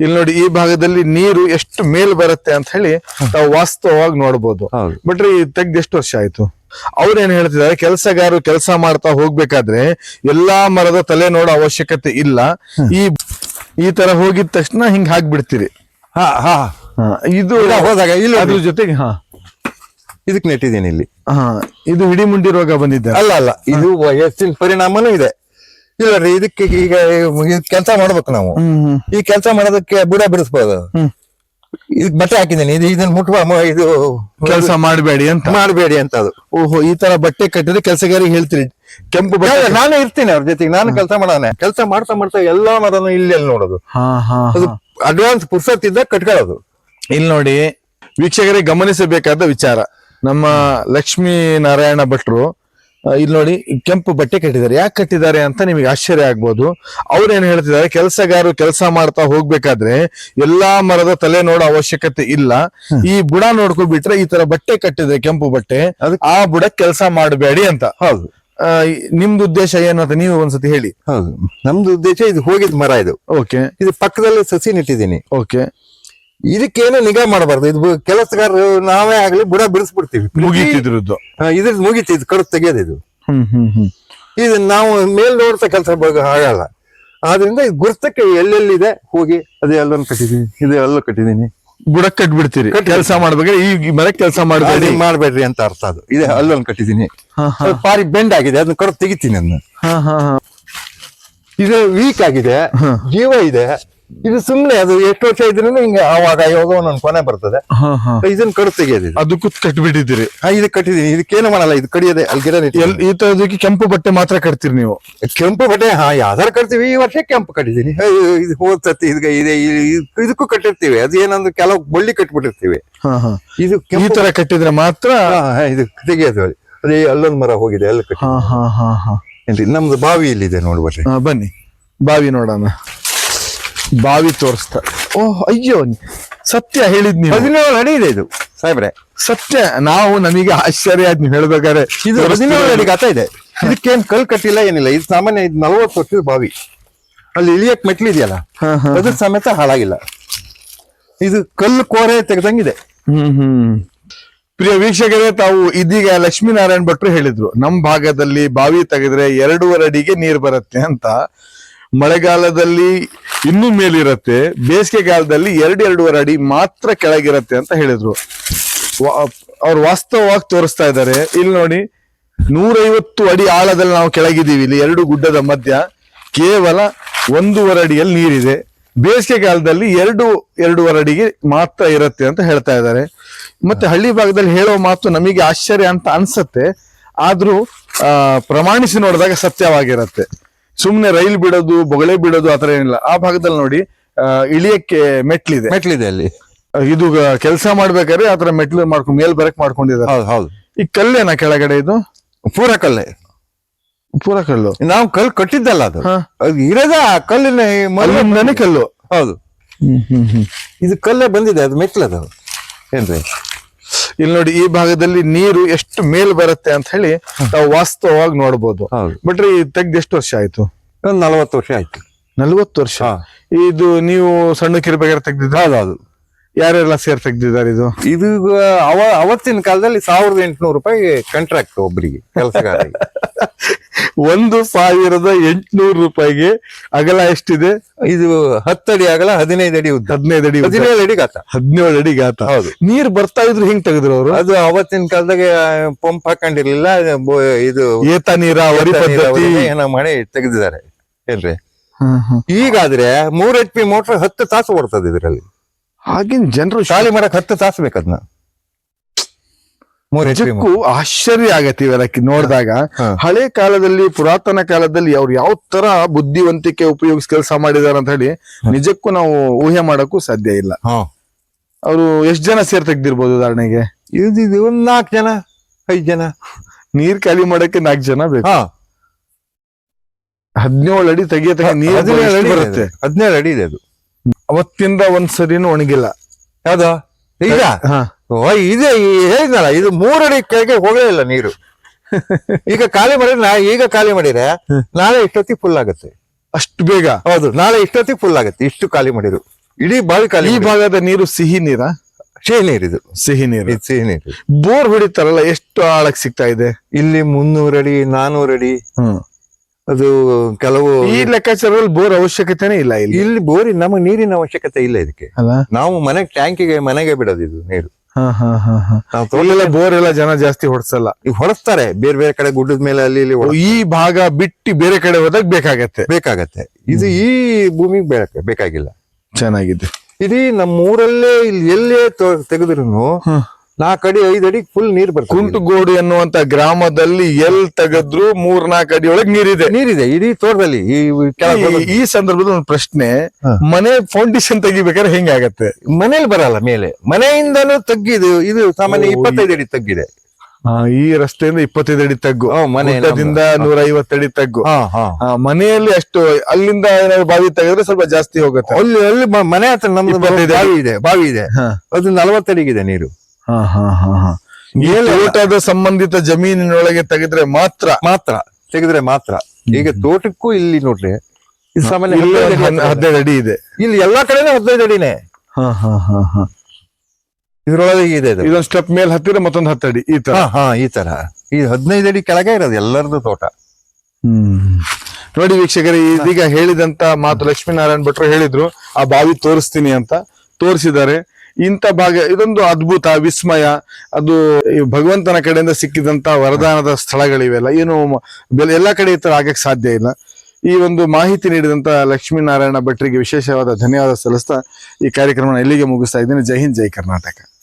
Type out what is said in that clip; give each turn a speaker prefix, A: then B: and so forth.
A: ಇಲ್ಲಿ ನೋಡಿ ಈ ಭಾಗದಲ್ಲಿ ನೀರು ಎಷ್ಟು ಮೇಲ್ ಬರುತ್ತೆ ಅಂತ ಹೇಳಿ ನಾವು ವಾಸ್ತವವಾಗಿ ನೋಡಬಹುದು
B: ಬಟ್
A: ಈ ತೆಗ್ದು ಎಷ್ಟು ವರ್ಷ ಆಯ್ತು? ಅವ್ರು ಏನ್ ಹೇಳ್ತಿದ್ದಾರೆ? ಕೆಲಸಗಾರರು ಕೆಲಸ ಮಾಡ್ತಾ ಹೋಗ್ಬೇಕಾದ್ರೆ ಎಲ್ಲಾ ಮರದ ತಲೆ ನೋಡೋ ಅವಶ್ಯಕತೆ ಇಲ್ಲ. ಈ ಈ ತರ ಹೋಗಿದ ತಕ್ಷಣ ಹಿಂಗ್ ಹಾಕ್ಬಿಡ್ತೀರಿ.
B: ಹಾ ಹಾ.
A: ಹಾ, ಇದು
B: ಹೋದಾಗ ಇಲ್ಲಿ
A: ಅದ್ರ ಜೊತೆಗೆ ಹಾ.
B: ಇದಕ್ ನೆಟ್ಟಿದ್ದೀನಿ ಇಲ್ಲಿ.
A: ಹಾ ಇದು ಹಿಡಿಮುಂಡಿ ರೋಗ ಬಂದಿದೆ.
B: ಅಲ್ಲ ಅಲ್ಲ. ಇದು ವಯಸ್ಸಿನ ಪರಿಣಾಮನೂ ಇದೆ. ಇಲ್ಲ ರೀ ಇದಕ್ಕೆ ಈಗ ಕೆಲಸ ಮಾಡ್ಬೇಕು ನಾವು. ಈ ಕೆಲಸ ಮಾಡೋದಕ್ಕೆ ಬುಡ ಬಿಡಿಸ್ಬೋದು. ಇದ್ ಬಟ್ಟೆ ಹಾಕಿದ್ದೀನಿ ಇದು ಇದನ್ನ ಮುಟ್ಬ ಇದು
A: ಕೆಲಸ ಮಾಡಬೇಡಿ ಅಂತ.
B: ಮಾಡಬೇಡಿ ಅಂತ ಅದು.
A: ಓಹೋ ಈ ತರ ಬಟ್ಟೆ ಕಟ್ಟಿದ್ರೆ ಕೆಲಸಗಾರಿಗೆ ಹೇಳ್ತೀರಿ ಕೆಂಪು ಬಟ್ಟೆ
B: ನಾನು ಇರ್ತೀನಿ ಅವ್ರ ಜೊತೆಗೆ ನಾನು ಕೆಲಸ ಮಾಡೋಣ ಕೆಲಸ ಮಾಡ್ತಾ ಮಾಡ್ತಾ ಎಲ್ಲಾ ಮರನು ಇಲ್ಲಿ ಅಲ್ಲಿ ನೋಡೋದು.
A: ಹಾ ಹಾ
B: ಅದು ಅಡ್ವಾನ್ಸ್ ಪುರ್ಸತ್ ಇದ್ದಾಗ ಕಟ್ಕೊಳ್ಳೋದು.
A: ಇಲ್ಲಿ ನೋಡಿ ವೀಕ್ಷಕರಿಗೆ ಗಮನಿಸಬೇಕಾದ ವಿಚಾರ. ನಮ್ಮ ಲಕ್ಷ್ಮೀ ನಾರಾಯಣ ಭಟ್ರು ಇಲ್ಲಿ ನೋಡಿ ಕೆಂಪು ಬಟ್ಟೆ ಕಟ್ಟಿದ್ದಾರೆ. ಯಾಕೆ ಕಟ್ಟಿದ್ದಾರೆ ಅಂತ ನಿಮಗೆ ಆಶ್ಚರ್ಯ ಆಗ್ಬೋದು. ಅವ್ರು ಏನ್ ಹೇಳ್ತಿದ್ದಾರೆ ಕೆಲಸಗಾರರು ಕೆಲಸ ಮಾಡ್ತಾ ಹೋಗ್ಬೇಕಾದ್ರೆ ಎಲ್ಲಾ ಮರದ ತಲೆ ನೋಡೋ ಅವಶ್ಯಕತೆ ಇಲ್ಲ. ಈ ಬುಡ ನೋಡ್ಕೊಬಿಟ್ರೆ ಈ ತರ ಬಟ್ಟೆ ಕಟ್ಟಿದೆ ಕೆಂಪು ಬಟ್ಟೆ ಆ ಬುಡ ಕೆಲಸ ಮಾಡಬೇಡಿ ಅಂತ.
B: ಹೌದು.
A: ನಿಮ್ದು ಉದ್ದೇಶ ಏನು ಅಂತ ನೀವು ಒಂದ್ಸತಿ ಹೇಳಿ.
B: ಹೌದು. ನಮ್ದು ಉದ್ದೇಶ ಇದು ಹೋಗಿದ್ ಮರ ಇದು.
A: ಓಕೆ
B: ಇದು ಪಕ್ಕದಲ್ಲಿ ಸಸಿ ನೆಟ್ಟಿದ್ದೀನಿ.
A: ಓಕೆ
B: ಇದಕ್ಕೇನು ನಿಗಾ ಮಾಡಬಾರ್ದು. ಇದು ಕೆಲಸಗಾರರು ನಾವೇ ಆಗ್ಲಿ ಬುಡ ಬಿಡಿಸ್ಬಿಡ್ತೀವಿ.
A: ಮುಗೀತಿದ್ರದ್ದು
B: ಇದ್ರದ್ದು ಮುಗೀತು ಇದು ಕಡು ತೆಗೆಯೋದು ಇದು. ಇದು ನಾವು ಮೇಲ್ ನೋಡ್ತಾ ಕೆಲಸ ಆಗಲ್ಲ ಆದ್ರಿಂದ ಇದು ಗುರ್ತಕ್ಕೆ ಎಲ್ಲೆಲ್ಲಿದೆ? ಹೋಗಿ ಅದೇ ಅಲ್ಲೊಂದು ಕಟ್ಟಿದೀನಿ ಇದು ಅಲ್ಲೂ ಕಟ್ಟಿದೀನಿ
A: ಬುಡ ಕಟ್ಬಿಡ್ತೀರಿ. ಕೆಲಸ ಮಾಡ್ಬೇಕಾದ್ರೆ ಈ ಮರಕ್ಕೆ ಕೆಲಸ ಮಾಡಬೇಡಿ.
B: ಮಾಡಬೇಡ್ರಿ ಅಂತ ಅರ್ಥ ಅದು. ಇದೆ ಅಲ್ಲೊಂದು ಕಟ್ಟಿದೀನಿ ಪಾರಿ ಬೆಂಡ್ ಆಗಿದೆ ಅದನ್ನ ಕಡ ತೆಗಿತೀನಿ ಅದನ್ನ. ಇದು ವೀಕ್ ಆಗಿದೆ ಜೀವ ಇದೆ. ಇದು ಸುಮ್ನೆ ಅದು ಎಷ್ಟು ವರ್ಷ ಇದ್ರೂ ಹಿಂಗೆ ಆವಾಗ ಯೋಗ ಒಂದೊಂದು ಕೊನೆ ಬರ್ತದೆ. ಇದನ್ನ ಕಡು ತೆಗೆಯೋದು.
A: ಅದಕ್ಕೂ ಕಟ್ಬಿಟ್ಟಿದ್ದೀರಿ.
B: ಹಾ ಇದು ಕಟ್ಟಿದೀನಿ. ಇದಕ್ಕೇನು ಮಾಡಲ್ಲ ಇದು ಕಡಿಯೋದೆ ಅಲ್ಲಿ ಗಿಡ.
A: ಎಲ್ ಈ ತರದಕ್ಕೆ ಕೆಂಪು ಬಟ್ಟೆ ಮಾತ್ರ ಕಟ್ತೀರಿ ನೀವು?
B: ಕೆಂಪು ಬಟ್ಟೆ ಹಾ ಯಾವ್ದಾರು ಕಟ್ತೀವಿ. ಈ ವರ್ಷ ಕೆಂಪು ಕಟ್ಟಿದೀನಿ. ಇದು ಹೋದ್ ಸತಿ ಇದು ಇದೆ ಇದಕ್ಕೂ ಕಟ್ಟಿರ್ತೀವಿ. ಅದು ಏನಂದ್ರೆ ಕೆಲವು ಬಳ್ಳಿ ಕಟ್ಬಿಟ್ಟಿರ್ತೀವಿ. ಇದು
A: ಈ ತರ ಕಟ್ಟಿದ್ರೆ ಮಾತ್ರ
B: ಇದು ತೆಗೆಯೋದು. ಅದೇ. ಅಲ್ಲೊಂದು ಮರ ಹೋಗಿದೆ ಅಲ್ಲಿ ಕಟ್ಟಿ. ನಮ್ದು ಬಾವಿ ಇಲ್ಲಿದೆ ನೋಡ್ಬರ್ರಿ
A: ಹಾ, ಬನ್ನಿ. ಬಾವಿ ನೋಡೋಣ. ಬಾವಿ ತೋರಿಸ್ತಾ. ಓ ಅಯ್ಯೋ ಸತ್ಯ ಹೇಳಿದ್ ನೀವು.
B: ಹದಿನೇಳು ಅಡಿ ಇದೆ ಇದು. ಸಾಹೇಬ್ರೆ
A: ಸತ್ಯ ನಾವು ನಮಗೆ ಆಶ್ಚರ್ಯ ಆದ್ ನೀವು ಹೇಳ್ಬೇಕಾದ್ರೆ.
B: ಇದು ಹದಿನೇಳು ಅಡಿ ಗಾತ ಇದೆ. ಇದಕ್ಕೇನ್ ಕಲ್ ಕಟ್ಟಿಲ್ಲ ಏನಿಲ್ಲ. ಇದು ಸಾಮಾನ್ಯ ಇದು ನಲವತ್ತು ವರ್ಷದ ಬಾವಿ. ಅಲ್ಲಿ ಇಳಿಯಕ್ ಮೆಟ್ಲಿದೆಯಲ್ಲ. ಅದ್ರ ಸಮೇತ ಹಾಳಾಗಿಲ್ಲ. ಇದು ಕಲ್ಲು ಕೋರೆ ತೆಗ್ದಂಗಿದೆ.
A: ಹ್ಮ್ ಹ್ಮ್. ಪ್ರಿಯ ವೀಕ್ಷಕರೇ ತಾವು ಇದೀಗ ಲಕ್ಷ್ಮೀನಾರಾಯಣ್ ಭಟ್ರು ಹೇಳಿದ್ರು ನಮ್ ಭಾಗದಲ್ಲಿ ಬಾವಿ ತೆಗೆದ್ರೆ ಎರಡೂವರೆ ಅಡಿಗೆ ನೀರ್ ಬರುತ್ತೆ ಅಂತ. ಮಳೆಗಾಲದಲ್ಲಿ ಇನ್ನೂ ಮೇಲಿರುತ್ತೆ ಬೇಸಿಗೆ ಕಾಲದಲ್ಲಿ ಎರಡು ಎರಡೂವರೆ ಅಡಿ ಮಾತ್ರ ಕೆಳಗಿರತ್ತೆ ಅಂತ ಹೇಳಿದ್ರು. ಅವ್ರು ವಾಸ್ತವವಾಗಿ ತೋರಿಸ್ತಾ ಇದ್ದಾರೆ. ಇಲ್ಲಿ ನೋಡಿ, ನೂರೈವತ್ತು ಅಡಿ ಆಳದಲ್ಲಿ ನಾವು ಕೆಳಗಿದ್ದೀವಿ. ಇಲ್ಲಿ ಎರಡು ಗುಡ್ಡದ ಮಧ್ಯ ಕೇವಲ ಒಂದೂವರೆ ಅಡಿಯಲ್ಲಿ ನೀರಿದೆ. ಬೇಸಿಗೆ ಕಾಲದಲ್ಲಿ ಎರಡು, ಎರಡೂವರೆ ಅಡಿಗೆ ಮಾತ್ರ ಇರುತ್ತೆ ಅಂತ ಹೇಳ್ತಾ ಇದ್ದಾರೆ. ಮತ್ತೆ ಹಳ್ಳಿ ಭಾಗದಲ್ಲಿ ಹೇಳೋ ಮಾತು ನಮಗೆ ಆಶ್ಚರ್ಯ ಅಂತ ಅನ್ಸುತ್ತೆ. ಆದ್ರೂ ಪ್ರಮಾಣಿಸಿ ನೋಡಿದಾಗ ಸತ್ಯವಾಗಿರತ್ತೆ. ಸುಮ್ನೆ ರೈಲ್ ಬಿಡೋದು ಬೊಗಳೆ ಬಿಡೋದು ಆತರ ಏನಿಲ್ಲ. ಆ ಭಾಗದಲ್ಲಿ ನೋಡಿ ಇಳಿಯಕ್ಕೆ ಮೆಟ್ಲಿದೆ.
B: ಮೆಟ್ಲಿದೆ ಅಲ್ಲಿ.
A: ಇದು ಕೆಲಸ ಮಾಡ್ಬೇಕಾದ್ರೆ ಆತರ ಮೆಟ್ಲು ಮಾಡ್ಕೊಂಡು ಮೇಲ್ ಬರಕ್ ಮಾಡ್ಕೊಂಡಿದ್ದಾರೆ.
B: ಹೌದು ಹೌದು.
A: ಈ ಕಲ್ಲೇನ ಕೆಳಗಡೆ ಇದು?
B: ಪೂರ ಕಲ್ಲೆ.
A: ಪೂರ ಕಲ್ಲು.
B: ನಾವು ಕಲ್ಲು ಕಟ್ಟಿದ್ದಲ್ಲ ಅದು.
A: ಇರದ
B: ಅದು ಇರೋದ ಆ ಕಲ್ಲಿನ ಈ
A: ಕಲ್ಲು.
B: ಹೌದು.
A: ಹ್ಮ್ ಹ್ಮ್ ಹ್ಮ್.
B: ಇದು ಕಲ್ಲೇ ಬಂದಿದೆ ಅದು ಮೆಟ್ಲದು ಏನ್ರಿ?
A: ಇಲ್ಲಿ ನೋಡಿ ಈ ಭಾಗದಲ್ಲಿ ನೀರು ಎಷ್ಟು ಮೇಲ್ ಬರುತ್ತೆ ಅಂತ ಹೇಳಿ ನಾವು ವಾಸ್ತವವಾಗಿ ನೋಡಬಹುದು
B: ಹೌದು.
A: ಬಟ್ರಿ ತೆಗ್ದು ಎಷ್ಟು ವರ್ಷ ಆಯ್ತು?
B: ಒಂದು ನಲವತ್ತು ವರ್ಷ ಆಯ್ತು.
A: ನಲ್ವತ್ತು ವರ್ಷ?
B: ಹಾ.
A: ಇದು ನೀವು ಸಣ್ಣಕ್ಕಿರ್ಬೇಕಾದ್ರೆ ತೆಗ್ದಿದ್ರ
B: ತೆಗ್ದಿದ್ದು?
A: ಯಾರೆಲ್ಲ ಸೇರ್ ತೆಗ್ದಿದ್ದಾರೆ ಇದು?
B: ಇದು ಅವ ಅವತ್ತಿನ ಕಾಲದಲ್ಲಿ ಸಾವಿರದ ಎಂಟುನೂರು ರೂಪಾಯಿ ಕಾಂಟ್ರಾಕ್ಟ್ ಒಬ್ಬರಿಗೆ ಕೆಲಸಗಾರರಿಗೆ.
A: ಒಂದು ಸಾವಿರದ ಎಂಟುನೂರು ರೂಪಾಯಿಗೆ ಅಗಲ ಎಷ್ಟಿದೆ?
B: ಇದು ಹತ್ತಡಿ ಅಗಲ ಹದಿನೈದು ಅಡಿ ಉದ್ದ.
A: ಹದಿನೈದು ಅಡಿ.
B: ಹದಿನೇಳು ಅಡಿ ಗಾತ.
A: ಹದಿನೇಳು ಅಡಿ ಗಾತ.
B: ಹೌದು.
A: ನೀರ್ ಬರ್ತಾ ಇದ್ರು ಹಿಂಗ್ ತೆಗೆದ್ರು ಅವರು?
B: ಅದು ಅವತ್ತಿನ ಕಾಲದಾಗ ಪಂಪ್ ಹಾಕೊಂಡಿರ್ಲಿಲ್ಲ ಇದು
A: ಏತ ನೀರಾವರಿ
B: ಏನೋ ಮಾಡಿ ತೆಗೆದಿದ್ದಾರೆ. ಏನ್ರಿ ಈಗಾದ್ರೆ ಮೂರ್ ಎಚ್ ಪಿ ಮೋಟರ್ ಹತ್ತು ತಾಸು ಓಡ್ತದೆ ಇದರಲ್ಲಿ.
A: ಆಗಿನ ಜನರು
B: ಶಾಲೆ ಮಾಡಕ್ ಹತ್ತು ತಾಸು ಬೇಕದ್ನ. ಮೂರ್
A: ನಿಜಕ್ಕೂ ಆಶ್ಚರ್ಯ ಆಗತ್ತೆ ಇವೆಲ್ಲ ಕಿ- ನೋಡಿದಾಗ. ಹಳೆ ಕಾಲದಲ್ಲಿ ಪುರಾತನ ಕಾಲದಲ್ಲಿ ಅವ್ರು ಯಾವ ತರ ಬುದ್ಧಿವಂತಿಕೆ ಉಪಯೋಗಿಸಿ ಕೆಲಸ ಮಾಡಿದಾರೆ ಅಂತ ಹೇಳಿ ನಿಜಕ್ಕೂ ನಾವು ಊಹೆ ಮಾಡಕ್ಕೂ ಸಾಧ್ಯ ಇಲ್ಲ. ಅವರು ಎಷ್ಟ್ ಜನ ಸೇರ್ ತೆಗ್ದಿರ್ಬೋದು ಉದಾಹರಣೆಗೆ?
B: ಇದು ಒಂದ್ ನಾಲ್ಕು ಜನ ಐದ್ ಜನ.
A: ನೀರ್ ಖಾಲಿ ಮಾಡಕ್ಕೆ ನಾಲ್ಕು ಜನ ಬೇಕು. ಹದಿನೇಳು ಅಡಿ ತೆಗಿಯ ನೀರ್
B: ಹದಿನೇಳು ಅಡಿ
A: ಬರುತ್ತೆ.
B: ಇದೆ. ಹದಿನೇಳು ಅಡಿ ಇದೆ ಅದು.
A: ಅವತ್ತಿಂದ ಒಂದ್ ಸರಿನೂ ಒಣಗಿಲ್ಲ.
B: ಯಾವ್ದು? ಈಗ? ಇದೆ ಹೇಳಿದ್ನಲ್ಲ ಇದು ಮೂರಡಿ ಕೆಳಗೆ ಹೋಗಲೇ ಇಲ್ಲ ನೀರು. ಈಗ ಖಾಲಿ ಮಾಡಿದ್ರೆ ನಾ ಈಗ ಖಾಲಿ ಮಾಡಿದ್ರೆ ನಾಳೆ ಇಷ್ಟೊತ್ತಿಗೆ ಫುಲ್ ಆಗುತ್ತೆ.
A: ಅಷ್ಟು ಬೇಗ?
B: ಹೌದು ನಾಳೆ ಇಷ್ಟೊತ್ತಿಗೆ ಫುಲ್ ಆಗುತ್ತೆ ಇಷ್ಟು ಖಾಲಿ ಮಾಡಿದ್ರು. ಇಡೀ ಬಾವಿ ಖಾಲಿ
A: ಈ ಭಾಗದ ನೀರು ಸಿಹಿ ನೀರ?
B: ಸಿಹಿ ನೀರಿದು
A: ಸಿಹಿ ನೀರು.
B: ಇದು ಸಿಹಿ ನೀರು.
A: ಬೋರ್ ಹೊಡಿತಾರಲ್ಲ ಎಷ್ಟು ಆಳಕ್ಕೆ ಸಿಗ್ತಾ ಇದೆ?
B: ಇಲ್ಲಿ ಮುನ್ನೂರು ಅಡಿ ನಾನೂರು ಅಡಿ
A: ಹ್ಮ್.
B: ಅದು ಕೆಲವು
A: ಈ ಲೆಕ್ಕಾಚಾರದಲ್ಲಿ ಬೋರ್ ಅವಶ್ಯಕತೆನೇ ಇಲ್ಲ ಇಲ್ಲಿ.
B: ಇಲ್ಲಿ ಬೋರಿ ನಮಗೆ ನೀರಿನ ಅವಶ್ಯಕತೆ ಇಲ್ಲ ಇದಕ್ಕೆ. ನಾವು ಮನೆ ಟ್ಯಾಂಕಿಗೆ ಮನೆಗೆ ಬಿಡೋದು ಇದು ನೀರು.
A: ಬೋರ್ ಎಲ್ಲ ಜನ ಜಾಸ್ತಿ ಹೊಡ್ಸಲ್ಲ.
B: ಈಗ ಹೊಡೆಸ್ತಾರೆ ಬೇರೆ ಬೇರೆ ಕಡೆ ಗುಡ್ಡದ ಮೇಲೆ ಅಲ್ಲಿ ಇಲ್ಲಿ
A: ಈ ಭಾಗ ಬಿಟ್ಟು ಬೇರೆ ಕಡೆ ಹೋದಾಗ ಬೇಕಾಗತ್ತೆ.
B: ಬೇಕಾಗತ್ತೆ. ಇದು ಈ ಭೂಮಿಗೆ ಬೇಕ ಬೇಕಾಗಿಲ್ಲ.
A: ಚೆನ್ನಾಗಿದೆ.
B: ಇಡೀ ನಮ್ಮ ಊರಲ್ಲೇ ಇಲ್ಲಿ ಎಲ್ಲೇ ತೆಗೆದ್ರು. ನಾಲ್ಕು ಅಡಿ ಐದು ಅಡಿ ಫುಲ್ ನೀರ್ ಬರ್ತದೆ
A: ಕುಂಟುಗೋಡು ಎನ್ನುವಂತ ಗ್ರಾಮದಲ್ಲಿ ಎಲ್ ತೆಗೆದ್ರು ಮೂರ್ ನಾಲ್ಕು ಅಡಿ ಒಳಗೆ ನೀರಿದೆ.
B: ನೀರಿದೆ ಇಡೀ ತೋಟದಲ್ಲಿ ಈ ಕೆಳಗೆ
A: ಈ- ಈ ಸಂದರ್ಭದ ಒಂದು ಪ್ರಶ್ನೆ ಮನೆ ಫೌಂಡೇಶನ್ ತೆಗಿಬೇಕಾದ್ರೆ ಹೆಂಗೆ ಆಗತ್ತೆ?
B: ಮನೇಲಿ ಬರಲ್ಲ ಮೇಲೆ. ಮನೆಯಿಂದನೂ ತಗ್ಗಿದು ಇದು ಸಾಮಾನ್ಯ ಇಪ್ಪತ್ತೈದು ಅಡಿ ತಗ್ಗಿದೆ.
A: ಈ ರಸ್ತೆಯಿಂದ ಇಪ್ಪತ್ತೈದು ಅಡಿ ತಗ್ಗು.
B: ಹ್ಮ್, ಮನೆ
A: ಗುಡ್ಡದಿಂದ ನೂರ ಅಡಿ ತಗ್ಗು. ಮನೆಯಲ್ಲಿ ಅಷ್ಟು ಅಲ್ಲಿಂದ ಏನಾದ್ರು ಬಾವಿ ತೆಗೆದ್ರೆ ಸ್ವಲ್ಪ ಜಾಸ್ತಿ ಹೋಗುತ್ತೆ.
B: ಅಲ್ಲಿ ಅಲ್ಲಿ ಮನೆ ಹತ್ರ ನಮ್ದು. ಬಾವಿ ಇದೆ ಬಾವಿ ಇದೆ.
A: ಅದ್ರಿಂದ
B: ಅದು ನಲವತ್ತಡಿಗಿದೆ ನೀರು.
A: ಹಾ ಹಾ ಹಾ ಹಾ. ತೋಟದ ಸಂಬಂಧಿತ ಜಮೀನಿನೊಳಗೆ ತೆಗೆದ್ರೆ ಮಾತ್ರ.
B: ಮಾತ್ರ. ತೆಗೆದ್ರೆ ಮಾತ್ರ. ಈಗ ತೋಟಕ್ಕೂ ಇಲ್ಲಿ ನೋಡ್ರಿ. ಇದು ಸಾಮಾನ್ಯ
A: ಇಲ್ಲಿ
B: ಹದಿನೈದು ಅಡಿ ಇದೆ. ಇಲ್ಲಿ ಎಲ್ಲಾ ಕಡೆನೂ ಹದಿನೈದು ಅಡಿನೇ.
A: ಹಾ ಹಾ ಹಾ ಹಾ.
B: ಇದ್ರೊಳಗೆ ಇದೆ ಇದು.
A: ಇದೊಂದು ಸ್ಟೆಪ್ ಮೇಲೆ ಹತ್ತಿರ ಮತ್ತೊಂದು ಅಡಿ ಈ ತರ.
B: ಹಾ ಹಾ ಈ ತರ. ಈ ಹದಿನೈದು ಅಡಿ ಕೆಳಗೆ ಇರೋದು ಎಲ್ಲರದು ತೋಟ.
A: ಹ್ಮ್. ನೋಡಿ ವೀಕ್ಷಕರೇ ಇದೀಗ ಹೇಳಿದಂತ ಮಾತು ಲಕ್ಷ್ಮೀನಾರಾಯಣ ಭಟ್ರು ಹೇಳಿದ್ರು. ಆ ಬಾವಿ ತೋರಿಸ್ತೀನಿ ಅಂತ ತೋರಿಸಿದ್ದಾರೆ. ಇಂಥ ಭಾಗ ಇದೊಂದು ಅದ್ಭುತ, ವಿಸ್ಮಯ. ಅದು ಭಗವಂತನ ಕಡೆಯಿಂದ ಸಿಕ್ಕಿದಂತ ವರದಾನದ ಸ್ಥಳಗಳಿವೆಲ್ಲ. ಏನು ಎಲ್ಲಾ ಕಡೆ ಈ ಆಗಕ್ಕೆ ಸಾಧ್ಯ ಇಲ್ಲ. ಈ ಒಂದು ಮಾಹಿತಿ ನೀಡಿದಂತ ಲಕ್ಷ್ಮೀನಾರಾಯಣ ಭಟ್ರಿಗೆ ವಿಶೇಷವಾದ ಧನ್ಯವಾದ ಸಲ್ಲಿಸ್ತಾ ಈ ಕಾರ್ಯಕ್ರಮ ಇಲ್ಲಿಗೆ ಮುಗಿಸ್ತಾ ಇದ್ದೀನಿ. ಜೈ ಹಿಂದ್, ಜೈ ಕರ್ನಾಟಕ.